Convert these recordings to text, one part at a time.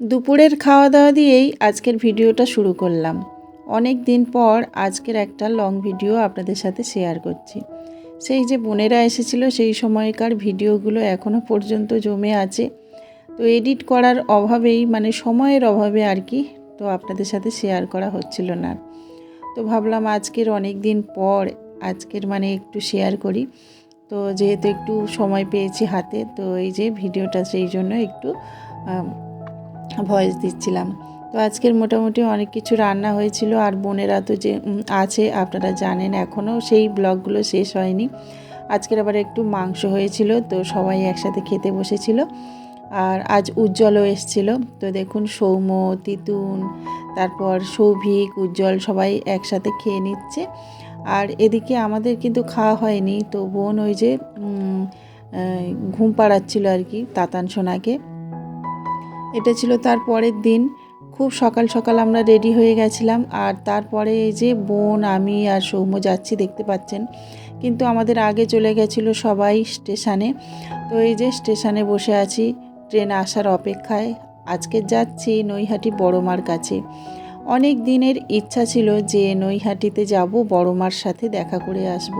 দুপুরের খাওয়া দাওয়া দিয়েই আজকের ভিডিওটা শুরু করলাম। অনেক দিন পর আজকের একটা লং ভিডিও আপনাদের সাথে শেয়ার করছি। সেই যে বোনেরা এসেছিল সেই সময়কার ভিডিওগুলো এখনও পর্যন্ত জমে আছে। তো এডিট করার অভাবেই মানে সময়ের অভাবে আর কি, তো আপনাদের সাথে শেয়ার করা হচ্ছিল না। তো ভাবলাম আজকের অনেক দিন পর আজকের মানে একটু শেয়ার করি। তো যেহেতু একটু সময় পেয়েছি হাতে, তো এই যে ভিডিওটা সেই জন্য একটু ভয়েস দিচ্ছিলাম। তো আজকের মোটামুটি অনেক কিছু রান্না হয়েছিল আর বোনেরা তো যে আছে, আপনারা জানেন এখনও সেই ব্লগগুলো শেষ হয়নি। আজকের আবার একটু মাংস হয়েছিল, তো সবাই একসাথে খেতে বসেছিল। আর আজ উজ্জ্বলও এসছিল। তো দেখুন, সৌম্য, তিতুন, তারপর সৌভিক, উজ্জ্বল সবাই একসাথে খেয়ে নিচ্ছে। আর এদিকে আমাদের কিন্তু খাওয়া হয়নি, তো বোন ওই যে ঘুম পাড়াচ্ছিল আর কি, তাতান সোনাকে। এটা ছিল তার পরের দিন। খুব সকাল সকাল আমরা রেডি হয়ে গেছিলাম আর তারপরে এই যে বোন, আমি আর সৌম্য যাচ্ছি দেখতে পাচ্ছেন। কিন্তু আমাদের আগে চলে গেছিল সবাই স্টেশনে। তো এই যে স্টেশনে বসে আছি, ট্রেন আসার অপেক্ষায়। আজকে যাচ্ছি নৈহাটি বড়মার কাছে। অনেক দিনের ইচ্ছা ছিল যে নৈহাটিতে যাব, বড়মার সাথে দেখা করে আসব।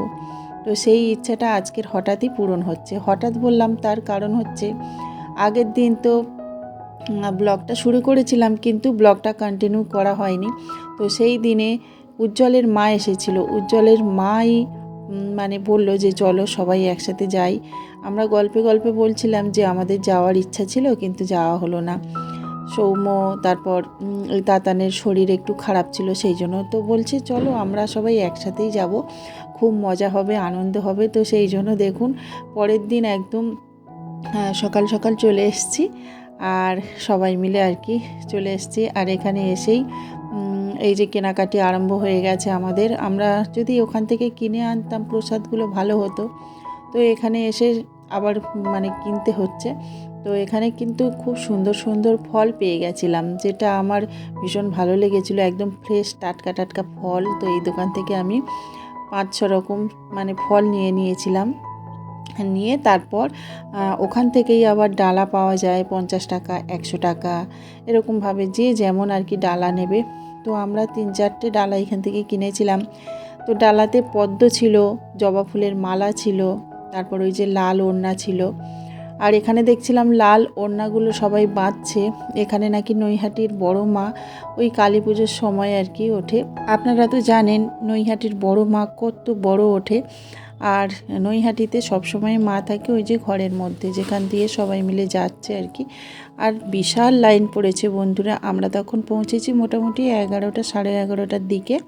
তো সেই ইচ্ছাটা আজকের হঠাৎই পূরণ হচ্ছে। হঠাৎ বললাম তার কারণ হচ্ছে, আগের দিন তো ব্লগটা শুরু করেছিলাম, কিন্তু ব্লগটা কন্টিনিউ করা হয়নি। তো সেই দিনে উজ্জ্বলের মা এসেছিল। উজ্জ্বলের মাই মানে বলল যে, চলো সবাই একসাথে যাই। আমরা গল্পে গল্পে বলছিলাম যে, আমাদের যাওয়ার ইচ্ছা ছিল, কিন্তু যাওয়া হলো না। সৌম্য, তারপর তাতানের শরীর একটু খারাপ ছিল সেই জন্য। তো বলছে, চলো আমরা সবাই একসাথেই যাব। খুব মজা হবে, আনন্দ হবে। তো সেই জন্য দেখুন, পরের দিন একদম সকাল সকাল চলে এসেছি। আর সবাই মিলে আর কি চলে এসেছি। আর এখানে এসেই এই যে কেনাকাটি আরম্ভ হয়ে গেছে আমাদের। আমরা যদি ওখান থেকে কিনে আনতাম, প্রসাদগুলো ভালো হতো। তো এখানে এসে আবার মানে কিনতে হচ্ছে। তো এখানে কিন্তু খুব সুন্দর সুন্দর ফল পেয়ে গেছিলাম, যেটা আমার ভীষণ ভালো লেগেছিলো। একদম ফ্রেশ টাটকা টাটকা ফল। তো এই দোকান থেকে আমি পাঁচ ছ রকম মানে ফল নিয়ে নিয়েছিলাম। নিয়ে তারপর ওখান থেকেই আবার ডালা পাওয়া যায় পঞ্চাশ টাকা, একশো টাকা, এরকমভাবে যে যেমন আর কি ডালা নেবে। তো আমরা তিন চারটে ডালা এখান থেকে কিনেছিলাম। তো ডালাতে পদ্ম ছিল, জবা ফুলের মালা ছিল, তারপর ওই যে লাল ওড়না ছিল। আর এখানে দেখছিলাম লাল ওড়নাগুলো সবাই বাঁধছে। এখানে নাকি নৈহাটির বড় মা ওই কালী পুজোর সময় আর কি ওঠে। আপনারা তো জানেন নৈহাটির বড় মা কত বড় ওঠে। আর নৈহাটিতে সবসময় মা থাকে ওই যে ঘরের মধ্যে, যেখান দিয়ে সবাই মিলে যাচ্ছে আর কি। আর বিশাল লাইন পড়েছে বন্ধুরা, আমরা তখন পৌঁছেছি মোটামুটি এগারোটা সাড়ে এগারোটার দিকে।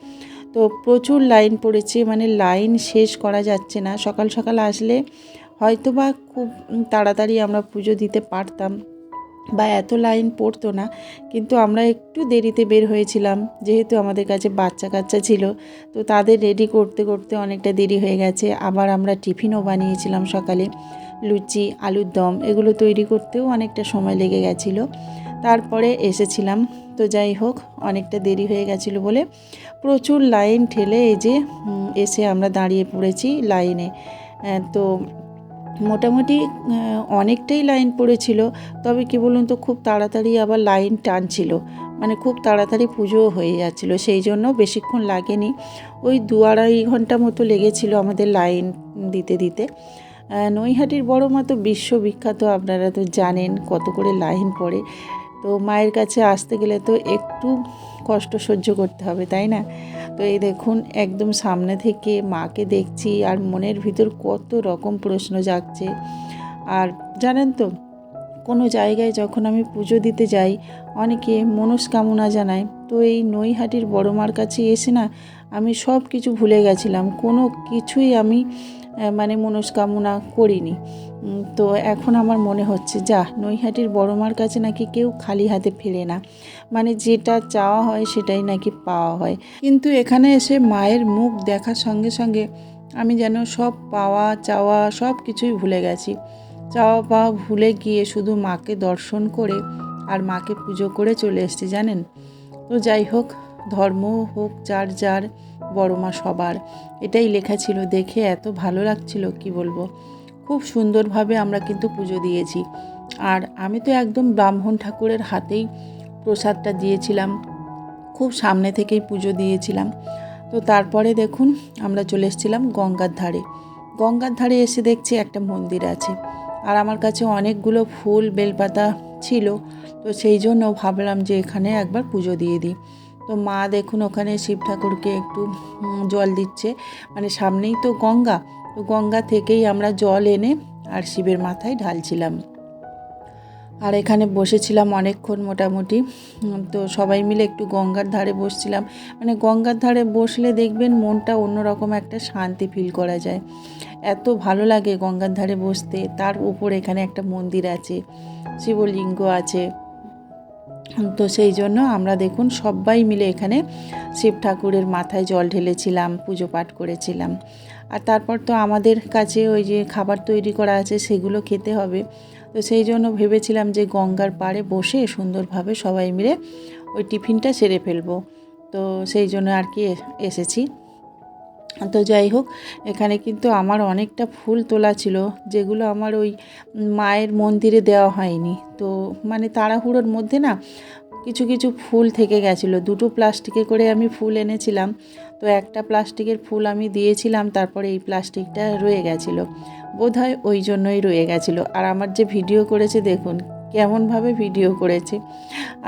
তো প্রচুর লাইন পড়েছে মানে লাইন শেষ করা যাচ্ছে না। সকাল সকাল আসলে হয়তো বা খুব তাড়াতাড়ি আমরা পুজো দিতে পারতাম। বা এত লাইন পড়তো না, কিন্তু আমরা একটু দেরিতে বের হয়েছিলাম, যেহেতু আমাদের কাছে বাচ্চা কাচ্চা ছিল, তো তাদের রেডি করতে করতে অনেকটা দেরি হয়ে গেছে। আবার আমরা টিফিনও বানিয়েছিলাম সকালে, লুচি, আলুর দম, এগুলো তৈরি করতেও অনেকটা সময় লেগে গেছিল। তারপরে এসেছিলাম, তো যাই হোক, অনেকটা দেরি হয়ে গেছিল বলে প্রচুর লাইন ঠেলে এই যে এসে আমরা দাঁড়িয়ে পড়েছি লাইনে। তো মোটামুটি অনেকটাই লাইন পড়েছিল। তবে কি বলুন তো, খুব তাড়াতাড়ি আবার লাইন টানছিল। মানে খুব তাড়াতাড়ি পুজো হয়ে যাচ্ছিল, সেই জন্য বেশিক্ষণ লাগেনি। ওই দু আড়াই ঘণ্টা মতো লেগেছিল আমাদের লাইন দিতে দিতে। নৈহাটির বড় মা তো বিশ্ববিখ্যাত, আপনারা তো জানেন কত করে লাইন পড়ে। তো মায়ের কাছে আসতে গেলে তো একটু কষ্ট সহ্য করতে হবে, তাই না? তো এই দেখুন, একদম সামনে থেকে মাকে দেখছি আর মনের ভিতর কত রকম প্রশ্ন জাগছে। আর জানেন তো, কোনো জায়গায় যখন আমি পুজো দিতে যাই, অনেকে মনস্কামনা জানায়, তো এই নৈহাটির বড় মার কাছে এসে না, আমি সব কিছু ভুলে গেছিলাম, কোনো কিছুই আমি মানে মনস্কামনা করিনি। তো এখন আমার মনে হচ্ছে, যা, নৈহাটির বড় মার কাছে নাকি কেউ খালি হাতে ফেরে না। মানে যেটা চাওয়া হয় সেটাই নাকি পাওয়া হয়। কিন্তু এখানে এসে মায়ের মুখ দেখার সঙ্গে সঙ্গে আমি যেন সব পাওয়া, চাওয়া, সব কিছুই ভুলে গেছি। চাওয়া পাওয়া ভুলে গিয়ে শুধু মাকে দর্শন করে আর মাকে পুজো করে চলে এসেছি, জানেন? তো যাই হোক ধর্ম হোক, যার যার, বড় মা সবার। এটাই লেখা ছিল, দেখে এত ভালো লাগছিল, কি বলব? খুব সুন্দরভাবে আমরা কিন্তু পুজো দিয়েছি। আর আমি তো একদম ব্রাহ্মণ ঠাকুরের হাতেই প্রসাদটা দিয়েছিলাম, খুব সামনে থেকেই পুজো দিয়েছিলাম। তো তারপরে দেখুন, আমরা চলে এসেছিলাম গঙ্গার ধারে। গঙ্গার ধারে এসে দেখছি একটা মন্দির আছে। আর আমার কাছে অনেকগুলো ফুল, বেলপাতা ছিল। তো সেই জন্য ভাবলাম যে এখানে একবার পুজো দিয়ে দিই। তো মা দেখুন ওখানে শিব ঠাকুরকে একটু জল দিচ্ছে। মানে সামনেই তো গঙ্গা। তো গঙ্গা থেকেই আমরা জল এনে আর শিবের মাথায় ঢালছিলাম। আর এখানে বসেছিলাম অনেকক্ষণ মোটামুটি। তো সবাই মিলে একটু গঙ্গার ধারে বসছিলাম। মানে গঙ্গার ধারে বসলে দেখবেন মনটা অন্যরকম একটা শান্তি ফিল করা যায়। এত ভালো লাগে গঙ্গার ধারে বসতে। তার উপর এখানে একটা মন্দির আছে, শিবলিঙ্গ আছে। তো সেই জন্য আমরা দেখুন সবাই মিলে এখানে শিব ঠাকুরের মাথায় জল ঢেলেছিলাম, পুজো পাঠ করেছিলাম। আর তারপর তো আমাদের কাছে ওই যে খাবার তৈরি করা আছে সেগুলো খেতে হবে। তো সেই জন্য ভেবেছিলাম যে গঙ্গার পাড়ে বসে সুন্দরভাবে সবাই মিলে ওই টিফিনটা সেরে ফেলব। তো সেই জন্য আর কি এসেছি। তো যাই হোক, এখানে কিন্তু আমার অনেকটা ফুল তোলা ছিল, যেগুলো আমার ওই মায়ের মন্দিরে দেওয়া হয়নি। তো মানে তাড়াহুড়োর মধ্যে না কিছু কিছু ফুল থেকে গেছিল। দুটো প্লাস্টিকে করে আমি ফুল এনেছিলাম। তো একটা প্লাস্টিকের ফুল আমি দিয়েছিলাম, তারপরে এই প্লাস্টিকটা রয়ে গেছিল। বোধহয় ওই জন্যই রয়ে গেছিল। আর আমার যে ভিডিও করেছে, দেখুন কেমনভাবে ভিডিও করেছে।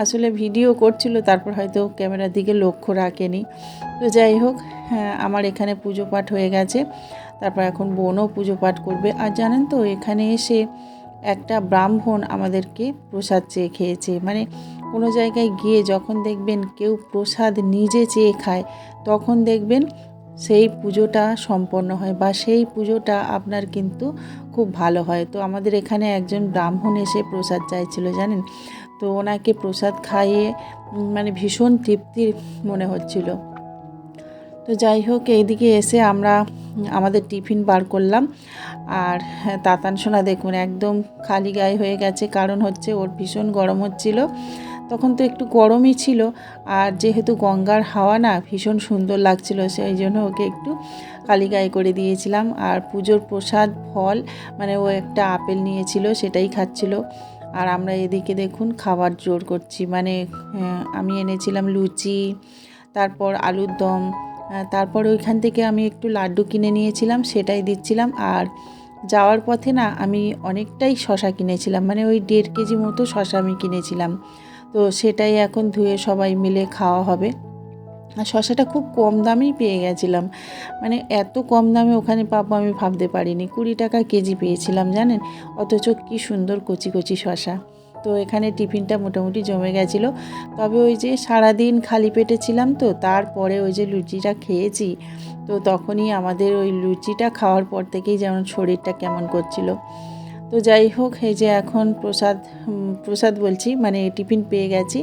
আসলে ভিডিও করছিল, তারপর হয়তো ক্যামেরার দিকে লক্ষ্য রাখেনি। তো যাই হোক হ্যাঁ আমার এখানে পুজো পাঠ হয়ে গেছে। তারপর এখন বোনও পুজো পাঠ করবে। আর জানেন তো, এখানে এসে একটা ব্রাহ্মণ আমাদেরকে প্রসাদ চেয়ে খেয়েছে। মানে কোনো জায়গায় গিয়ে যখন দেখবেন কেউ প্রসাদ নিজে চেয়ে খায়, তখন দেখবেন সেই পুজোটা সম্পন্ন হয় বা সেই পুজোটা আপনার কিন্তু খুব ভালো হয়। তো আমাদের এখানে একজন ব্রাহ্মণ এসে প্রসাদ চাইছিল জানেন? তো ওনাকে প্রসাদ খাইয়ে মানে ভীষণ তৃপ্তির মনে হচ্ছিল। তো যাই হোক এইদিকে এসে আমরা আমাদের টিফিন বার করলাম। আর হ্যাঁ, তাতান সোনা দেখুন একদম খালি গায়ে হয়ে গেছে। কারণ হচ্ছে ওর ভীষণ গরম হচ্ছিল। তখন তো একটু গরমই ছিল আর যেহেতু গঙ্গার হাওয়া না ভীষণ সুন্দর লাগছিল, সেই জন্য ওকে একটু খালি গায়ে করে দিয়েছিলাম। আর পুজোর প্রসাদ, ফল মানে ও একটা আপেল নিয়েছিল, সেটাই খাচ্ছিল। আর আমরা এদিকে দেখুন খাবার জোর করছি মানে আমি এনেছিলাম লুচি, তারপর আলুর দম তারপর ওইখান থেকে আমি একটু লাড্ডু কিনে নিয়েছিলাম, সেটাই দিচ্ছিলাম। আর যাওয়ার পথে না আমি অনেকটাই শশা কিনেছিলাম মানে ওই দেড় কেজি মতো শশা আমি কিনেছিলাম। তো সেটাই এখন ধুয়ে সবাই মিলে খাওয়া হবে। আর শশাটা খুব কম দামেই পেয়ে গেছিলাম। মানে এত কম দামে ওখানে পাবো আমি ভাবতে পারিনি। কুড়ি টাকা কেজি পেয়েছিলাম, জানেন? অথচ কি সুন্দর কচি কচি শশা তো এখানে টিফিনটা মোটামুটি জমে গেছিল। তবে ওই যে সারাদিন খালি পেটে ছিলাম তো, তারপরে ওই যে লুচিটা খেয়েছি। তো তখনই আমাদের ওই লুচিটা খাওয়ার পর থেকেই যেমন শরীরটা কেমন করছিল। তো যাই হোক, এই যে এখন প্রসাদ প্রসাদ বলছি মানে টিফিন পেয়ে গেছি,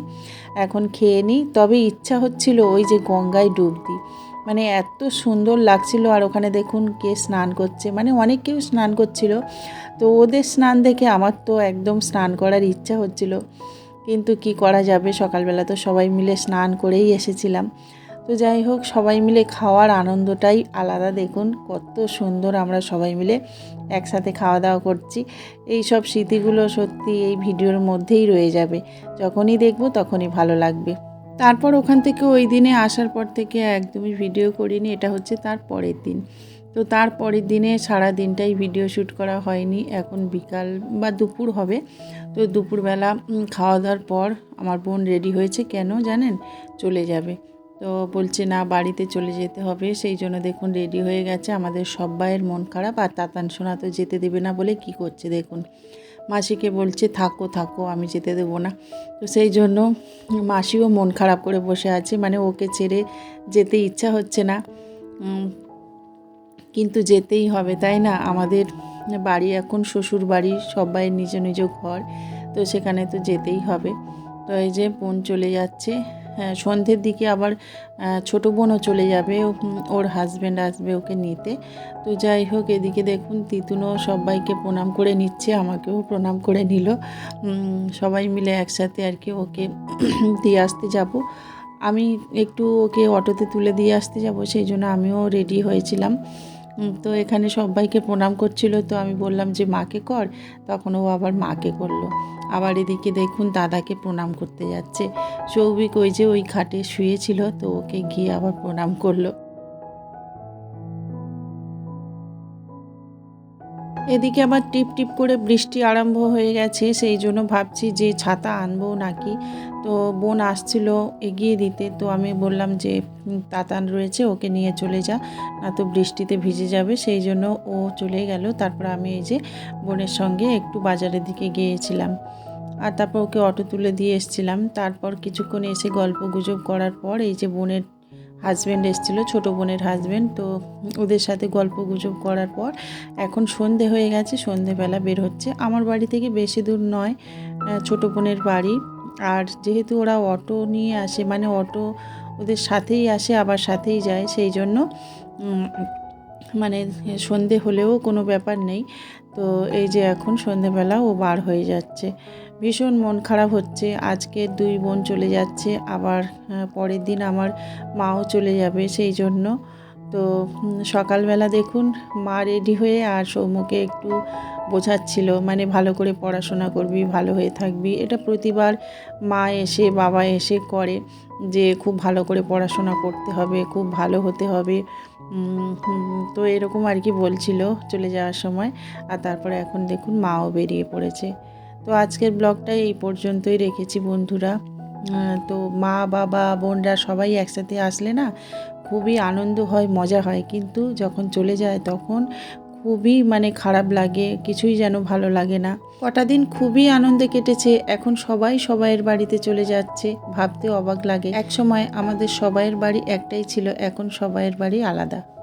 এখন খেয়ে নিই। তবে ইচ্ছা হচ্ছিল ওই যে গঙ্গায় ডুব দিই। মানে এত সুন্দর লাগছিল, আর ওখানে দেখুন কে স্নান করছে। মানে অনেক কেউ স্নান করছিল, তো ওদের স্নান দেখে আমার তো একদম স্নান করার ইচ্ছা হচ্ছিল। কিন্তু কি করা যাবে? সকালবেলা তো সবাই মিলে স্নান করেই এসেছিলাম। তো যাই হোক, সবাই মিলে খাওয়ার আনন্দটাই আলাদা। দেখুন, কত সুন্দর আমরা সবাই মিলে একসাথে খাওয়া দাওয়া করছি। এই সব স্মৃতিগুলো সত্যি এই ভিডিওর মধ্যেই রয়ে যাবে। যখনই দেখব তখনই ভালো লাগবে। তারপর ওখান থেকে ওই দিনে আসার পর থেকে একদমই ভিডিও করিনি, এটা হচ্ছে তার পরের দিন। তো তার পরের দিনে সারা দিনটাই ভিডিও শ্যুট করা হয়নি। এখন বিকাল বা দুপুর হবে। তো দুপুরবেলা খাওয়া দাওয়ার পর আমার বোন রেডি হয়েছে। কেন জানেন? চলে যাবে। তো বলছে, না, বাড়িতে চলে যেতে হবে। সেই জন্য দেখুন, রেডি হয়ে গেছে। আমাদের সবাইয়ের মন খারাপ আর তাতান সোনা তো যেতে দেবে না বলে কি করছে দেখুন। মাসিকে বলছে, থাকো থাকো, আমি যেতে দেবো না। তো সেই জন্য মাসিও মন খারাপ করে বসে আছে। মানে ওকে ছেড়ে যেতে ইচ্ছা হচ্ছে না। কিন্তু যেতেই হবে, তাই না? আমাদের বাড়ি এখন শ্বশুর বাড়ি সবাই নিজ নিজ ঘর, তো সেখানে তো যেতেই হবে। তো এই যে বোন চলে যাচ্ছে। সন্ধ্যের দিকে আবার ছোটো বোনও চলে যাবে ওর হাজব্যান্ড আসবে ওকে নিতে। তো যাই হোক, এদিকে দেখুন, তিতুনও সবাইকে প্রণাম করে নিচ্ছে, আমাকেও প্রণাম করে নিল। সবাই মিলে একসাথে আর কি ওকে দিয়ে আসতে যাব। আমি একটু ওকে অটোতে তুলে দিয়ে আসতে যাব, সেই জন্য আমিও রেডি হয়েছিলাম। তো এখানে সবাইকে প্রণাম করছিল। তো আমি বললাম যে, মাকে কর। তখন ও আবার মাকে করল। আবার এদিকে দেখুন দাদাকে প্রণাম করতে যাচ্ছে। সৌভিক ওই যে ওই খাটে শুয়েছিল, তো ওকে গিয়ে আবার প্রণাম করল। এদিকে আবার টিপ টিপ করে বৃষ্টি আরম্ভ হয়ে গেছে, সেই জন্য ভাবছি যে, ছাতা আনব নাকি? তো বোন আসছিল এগিয়ে দিতে, তো আমি বললাম যে তাতান রয়েছে, ওকে নিয়ে চলে যা, না তো বৃষ্টিতে ভিজে যাবে। সেই জন্য ও চলে গেল। তারপর আমি এই যে বোনের সঙ্গে একটু বাজারের দিকে গিয়েছিলাম। আর তারপর ওকে অটো তুলে দিয়ে এসেছিলাম। তারপর কিছুক্ষণ এসে গল্প গুজব করার পর এই যে বোনের হাজব্যান্ড এসেছিল, ছোটো বোনের হাজব্যান্ড তো ওদের সাথে গল্প গুজব করার পর এখন সন্ধে হয়ে গেছে, সন্ধেবেলা বের হচ্ছে। আমার বাড়ি থেকে বেশি দূর নয় ছোটো বোনের বাড়ি। আর যেহেতু ওরা অটো নিয়ে আসে মানে অটো ওদের সাথেই আসে, আবার সাথেই যায়, সেই জন্য মানে সন্ধে হলেও কোনো ব্যাপার নেই। তো এই যে এখন সন্ধেবেলা ও বার হয়ে যাচ্ছে। ভীষণ মন খারাপ হচ্ছে। আজকে দুই বোন চলে যাচ্ছে, আবার পরের দিন আমার মাও চলে যাবে, সেই জন্য তো সকালবেলা দেখুন মা রেডি হয়ে আর সৌম্যকে একটু বোঝাচ্ছিল মানে ভালো করে পড়াশোনা করবি, ভালো হয়ে থাকবি। এটা প্রতিবার মা এসে, বাবা এসে করে যে, খুব ভালো করে পড়াশোনা করতে হবে, খুব ভালো হতে হবে। তো এরকম আর কি বলছিল চলে যাওয়ার সময়। আর তারপরে এখন দেখুন মাও বেরিয়ে পড়েছে। তো আজকের ব্লগটা এই পর্যন্তই রেখেছি বন্ধুরা। তো মা, বাবা, বোনরা সবাই একসাথে আসলে না খুবই আনন্দ হয়, মজা হয়। কিন্তু যখন চলে যায় তখন খুবই মানে খারাপ লাগে, কিছুই যেন ভালো লাগে না। কটা দিন খুবই আনন্দে কেটেছে, এখন সবাই সবাইয়ের বাড়িতে চলে যাচ্ছে, ভাবতে অবাক লাগে। এক সময় আমাদের সবাইয়ের বাড়ি একটাই ছিল, এখন সবাইয়ের বাড়ি আলাদা।